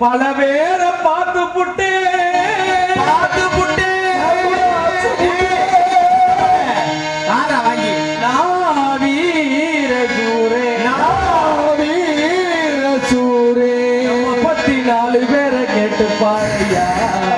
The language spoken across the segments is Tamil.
பல பேரை பார்த்து புட்டு. பார்த்து புட்டு. காரா வாங்கி. நான் வீர சூரே. சூரே. முப்பத்தி நாலு பேரை கேட்டு பாருயா.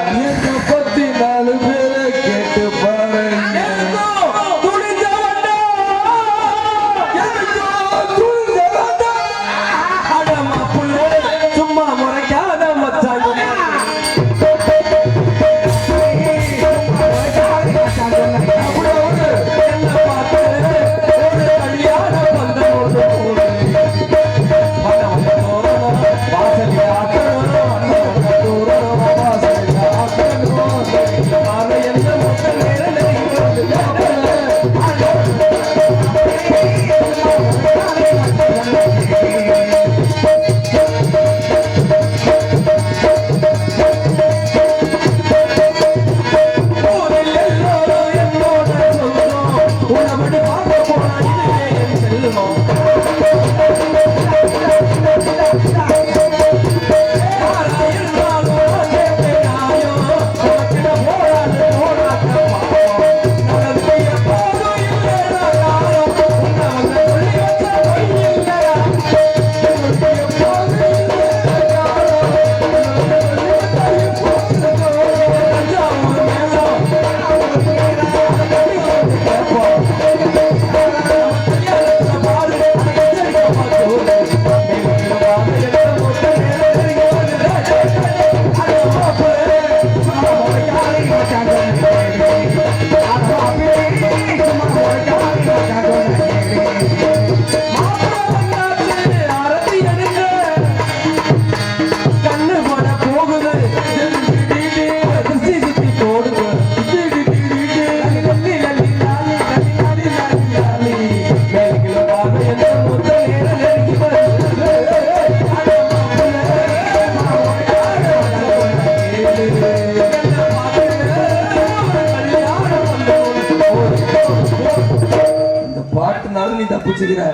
தப்பிச்சுக்கிற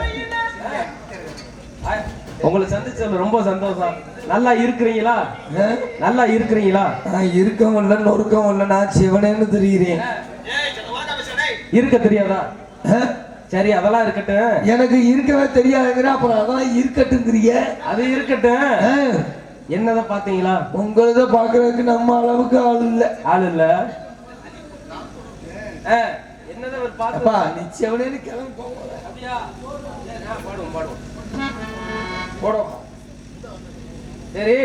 உங்களை சந்திச்சதுல ரொம்ப சந்தோஷம். நல்லா இருக்கிறீங்களா? நல்லா இருக்கிறீங்களா? நான் இருக்கவும் இல்லை நொறுக்கவும் இல்லை நான் சிவனேன்னு தெரிகிறேன். இருக்க தெரியாதா? சரி அதெல்லாம் இருக்கட்டும். எனக்கு இருக்கவே தெரியாதுங்கிற அப்புறம் அதான் இருக்கட்டுங்கிறிய அது இருக்கட்டும். ஆ? என்னத பாத்தீங்களா உங்களத பாக்குறதுக்கு நம்ம அளவுக்கு ஆள் இல்ல. ஆள் இல்ல. அப்பா நீ சிவனேன்னு கிளம்பி போவோம் அப்படியா? சரி, ஆ, பாடுவோம் பாடுவோம். போடுவோம் சரி.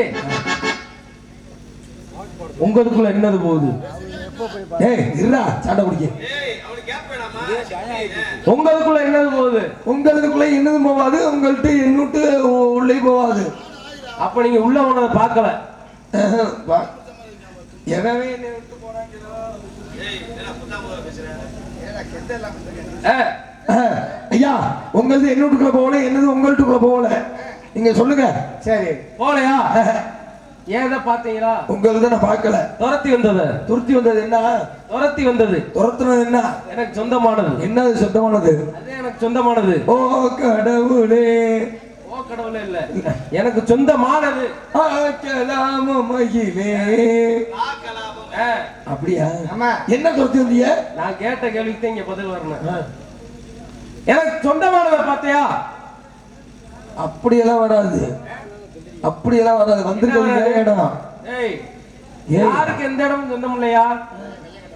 உங்களுக்குள்ள என்னது போகுது? ஏய் இருடா சண்டை பிடிக்க. உங்களுக்குள்ள என்னது போகுது? உங்களுக்குள்ள என்னது போவாது? உங்கள்கிட்ட என்னட்டு உள்ளே போவாது. அப்ப நீங்க உள்ள உனதை பார்க்கல. ஆஹ், வா- எவன் என்னை விட்டு போனாங்களோ? ஐயா உங்களது என்னட்டுக்குள்ள போகல என்னது உங்கள்ட்டுக்குள்ள போகல. நீங்க சொல்லுங்க. சரி. போலையா ஏன் பாத்தீங்களா உங்களது நான் பார்க்கல. துரத்தி வந்தது. துருத்தி வந்தது என்ன? துரத்தி வந்தது. துரத்துனது என்ன? எனக்கு சொந்தமானது. என்னது சுத்தமானது அது எனக்கு சொந்தமானது. ஓ கடவுளே. ஓ கடவுளே இல்ல. எனக்கு சொந்தமானது. ஆக்கலாம மகிழே. அப்படியா? என்ன துரத்தி வந்தீங்க நான் கேட்ட கேள்விக்கு தான் இங்க பதில் வரணும். எனக்கு சொந்தமானதை பார்த்தியா? அப்படியெல்லாம் வராது. அப்படியெல்லாம் வராது. வந்திருக்கிறது இடம்? ஏய். யாருக்கு எந்த இடமும் சொந்தம் இல்லையா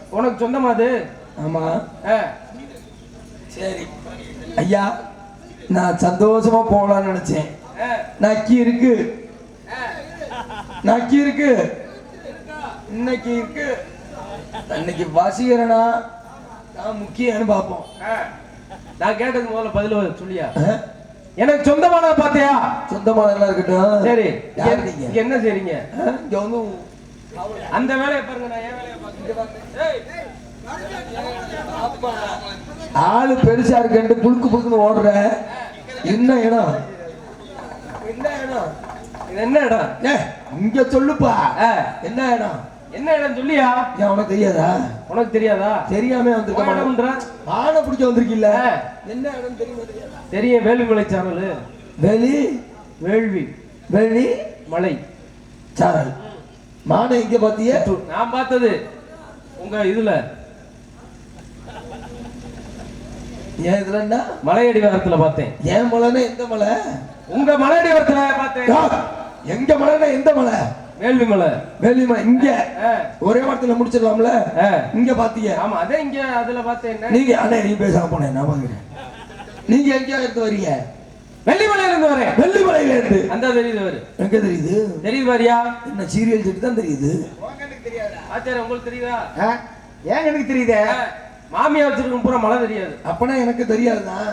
உனக்கு சொந்தமா அது? ஆமா. சரி. ஐயா நான் சந்தோஷமா போகலாம்னு நினைச்சேன். நக்கி இருக்கு. நக்கி இருக்கு. இன்னைக்கு இருக்கு. இன்னைக்கு வசீகரனா நான் முக்கியம்னு பார்ப்போம். நான் கேட்டதுக்கு முதல்ல பதில் சொல்லியா? எனக்கு சொந்தமானதை பார்த்தியா? சொந்தமானதெல்லாம் இருக்கட்டும். சரி. என்ன செய்றீங்க? இங்க வந்து அந்த வேலையை பாருங்க நான் என் வேலையை. ஏய், ஆளு பெருசா இருக்குன்ட்டு புழுக்கு புழுக்குன்னு ஓடுற. என்ன இடம்? என்ன இடம்? என்ன இடம்? இங்க சொல்லுப்பா. என்ன இடம்? என்ன இடம் சொல்லியா? ஏன் உனக்கு தெரியாதா? உனக்கு தெரியாதா? தெரியாம வந்திருக்க மாட்டேன். இடம்ன்ற ஆனை பிடிக்க வந்திருக்கீல்ல. என்ன இடம் தெரியுமா தெரிய வேலுமலை சேனல். வெளி வேள்வி. வெளி மலை. சாரல் மானை இங்க பாத்திய நான் பார்த்தது உங்க இதுல. ஏன் இதுல என்ன? மலையடி வாரத்துல பார்த்தேன். ஏன் மலைன்னா எந்த மலை? உங்க மலையடி வாரத்துல பார்த்தேன். ஆ, எங்க மலைன்னா எந்த மலை? வேள்வி மலை வேலி மலை இங்க ஒரே வாரத்துல முடிச்சிடலாம்ல. இங்க பாத்தீங்க? ஆமா அதே இங்க அதுல பார்த்தேன் என்ன? நீங்க அண்ணே நீ பேசாம போனேன்? நான் பாக்குறேன். நீங்க எங்க இருந்து வரீங்க? வெள்ளிமலையில இருந்து வரேன். வெள்ளிமலையில இருந்து அந்த தெரியுது அவரு. எங்க தெரியுது? தெரியுது வாரியா என்ன சீரியல் செட்டு தான் தெரியுது. ஆச்சாரம் உங்களுக்கு தெரியுதா? ஏன் எனக்கு தெரியுதே? ஆ, மாமியா வச்சிருக்கும் பூரா மழை தெரியாது. அப்பனா எனக்கு தெரியாதுதான்.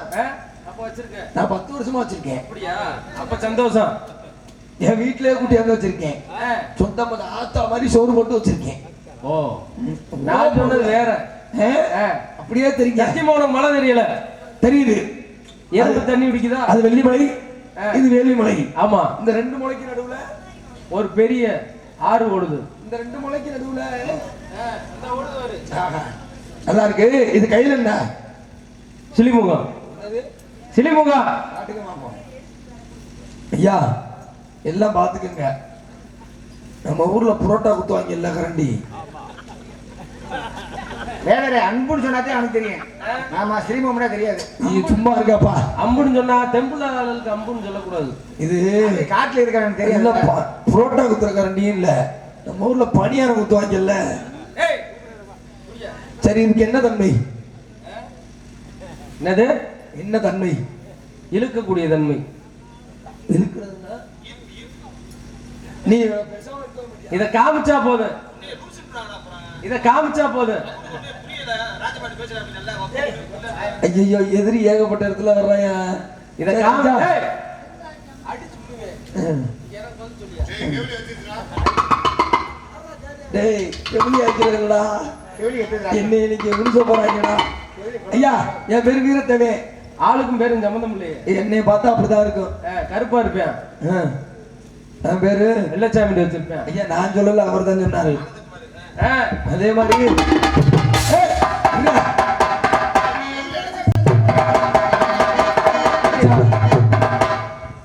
அப்ப வச்சிருக்கேன். நான் பத்து வருஷமா வச்சிருக்கேன். அப்படியா? அப்ப சந்தோஷம். என் வீட்லயே கூட்டியாந்து வச்சிருக்கேன். ஆ, சொந்தமா ஆத்தா மாதிரி சோறு போட்டு வச்சிருக்கேன். ஓ நான் சொன்னது வேற. அப்படியே தெரியுங்க. சத்தியமா உனக்கு மழை தெரியல. தெரியுது. எறும்பு தண்ணி குடிக்குதா? அது வெள்ளிமலை. இது வேலிமலை ஆமா. இந்த ரெண்டு மலைக்கு நடுவுல ஒரு பெரிய ஆறு ஓடுது. இந்த ரெண்டு மலைக்கு நடுவுல. நல்லா இருக்கு. இது கையில என்ன? சிலிமுகம். சிலிமுகம். ஐயா எல்லாம் பாத்துக்கங்க நம்ம ஊர்ல புரோட்டா குத்துவாங்க இல்ல கரண்டி? வேற அன்புன்னு சொன்னாதே அவனுக்கு தெரியும். ஆமா ஸ்ரீமம்னா தெரியாது. நீ சும்மா இருக்காப்பா. அம்புன்னு சொன்னா தெம்புல ஆளுக்கு அம்புன்னு சொல்லக்கூடாது. இது காட்டுல இருக்கிறவனுக்கு தெரியாது. இல்லப்பா புரோட்டா குத்துற கரண்டியும் இல்ல. நம்ம ஊர்ல பணியாரம் குத்துவாங்கல்ல ஏய், சரி இதுக்கு என்ன தன்மை? என்னது? என்ன தன்மை? இழுக்கக்கூடிய தன்மை. இருக்கிறதுனா நீ இத காமிச்சா போதும். இத காமிச்சா போதும். ஐயோ எதிரி ஏகப்பட்ட இடத்துல வர்றாயா இத காமிச்சா டேய் எப்படி எடுத்துக்கிறா. என்ன இன்னைக்கு விழுச போறாங்கடா ஐயா என் பேரு வீரத்தவே ஆளுக்கும் பேரும் சம்மந்தம் இல்லையே. என்னை பார்த்தா அப்படிதான் இருக்கும். கருப்பா இருப்பேன். என் பேரு? வெள்ளச்சாமி வச்சிருப்பேன் ஐயா நான் சொல்லல அவர் தான் சொன்னாரு. ஆ, அதே மாதிரி.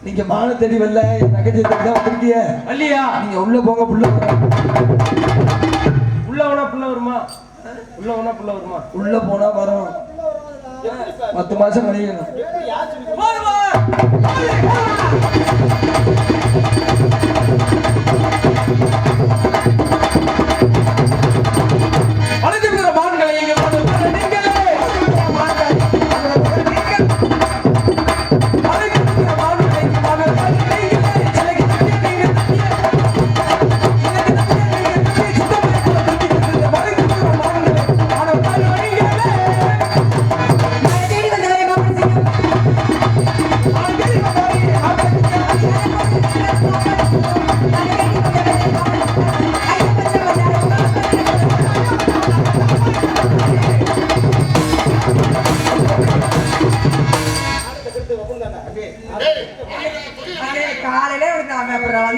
நீங்க மான தேடி வரல நகைச்சை தான் வந்திருக்கீங்க வள்ளியா நீங்க உள்ள போங்க புள்ள உள்ள வேணா புள்ள வருமா? உள்ள வேணா புள்ள வருமா? உள்ள போனா வரும். பத்து மாசம் கழியணும்.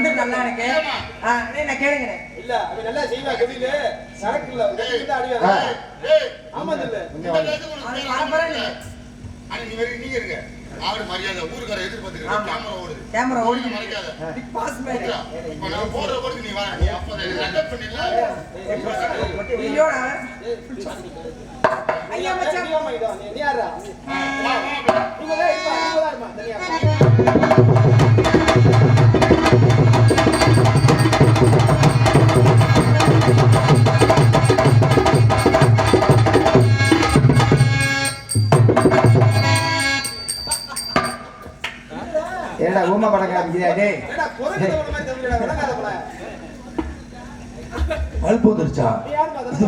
அவன் அப்புறம் வந்து நல்லா எனக்கு நான் கேளுங்க இல்ல அவன் நல்லா செய்வா தொழிலு சரக்கு இல்ல உங்ககிட்ட அடி ஆ. வேற. ஆமா இல்ல பரவாயில்ல நீங்க இருங்க. அவரு மரியாதை ஊருக்கார எதிர்பார்த்துக்கிறேன் கேமரா ஓடுது. கேமரா ஓடி மறைக்காத பிக் பாஸ் மாதிரி இப்ப நான் போடுற போறதுக்கு நீ வர நீ அப்ப ரெக்கார்ட் பண்ணிடலாம். அவன். ஐயா மச்சான். நீ யாரா இவங்க தான் விளங்காத போல. பல்ப் வந்துருச்சா இது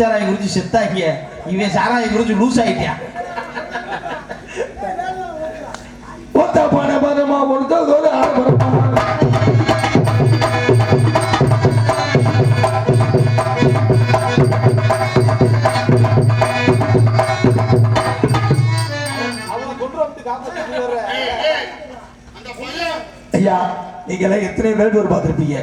கள்ளச்சாராய குறிச்சு செத்தாக்கிய இவன் சாராய குறிச்சு லூஸ் ஆயிட்டான் நீங்க எத்தனை பேர் பார்த்துருப்பீங்க?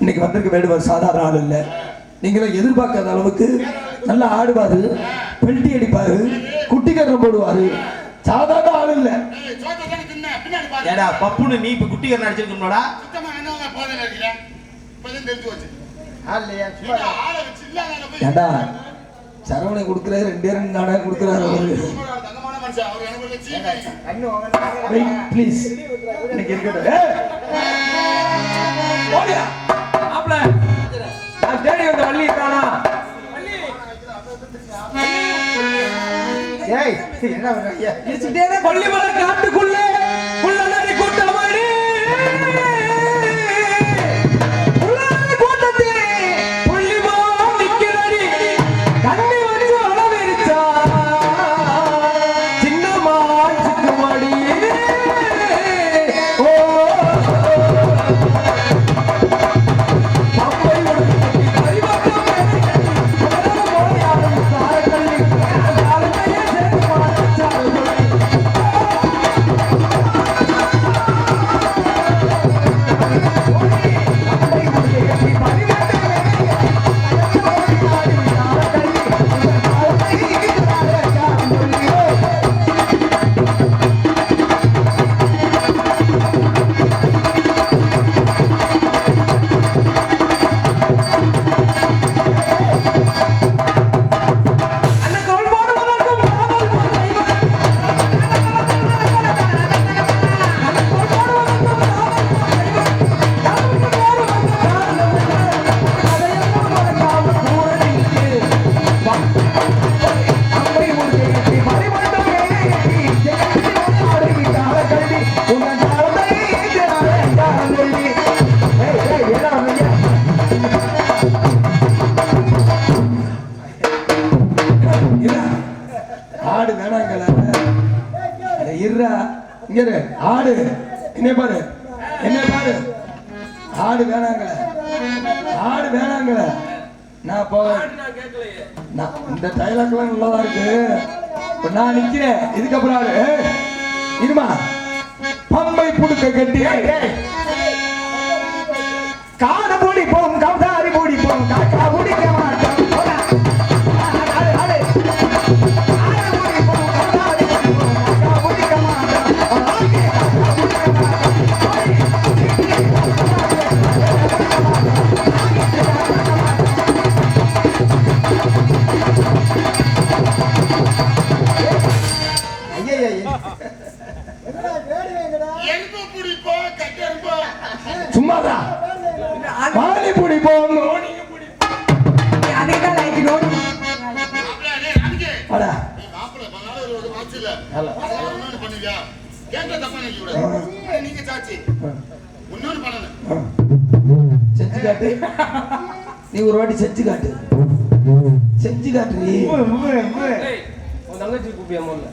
இன்னைக்கு வந்திருக்க வேடுவர் சாதாரண ஆள் இல்லை. நீங்களும் எதிர்பார்க்காத அளவுக்கு நல்லா ஆடுவாரு பெல்ட்டி அடிப்பாரு குட்டிக்கரணம் போடுவாரு. சாதாரண ஆள் இல்ல. ஏடா பப்புனு நீ இப்ப குட்டிக்கரணம் அடிச்சிருக்கா ஏடா சரவணை கொடுக்கறாரு ரெண்டே ரெண்டு நாடகம் கொடுக்கறாரு அவரு. ப்ளீஸ் இன்னைக்கு இருக்கட்டும். நான் தேடி வந்த வள்ளி காணா ஏய் என்ன பள்ளிமலை காட்டுக்குள்ளே. வேணாங்களா இருறா இங்க ஆடு. என்ன பாரு. என்ன பாரு ஆடு வேணாங்க ஆடு வேணாங்க நான் போவேன் இந்த டைலாக்லாம் நல்லாதான் இருக்கு. நான் நிக்கிறேன். இதுக்கப்புறம் ஆடு. இருமா. பம்பை புடுக்க கட்டி காண குடிப்போம் நீ ஒரு வாட்டி செஞ்சு காட்டு. செஞ்சு காட்டு தங்கச்சி கூப்பியா முதல்ல?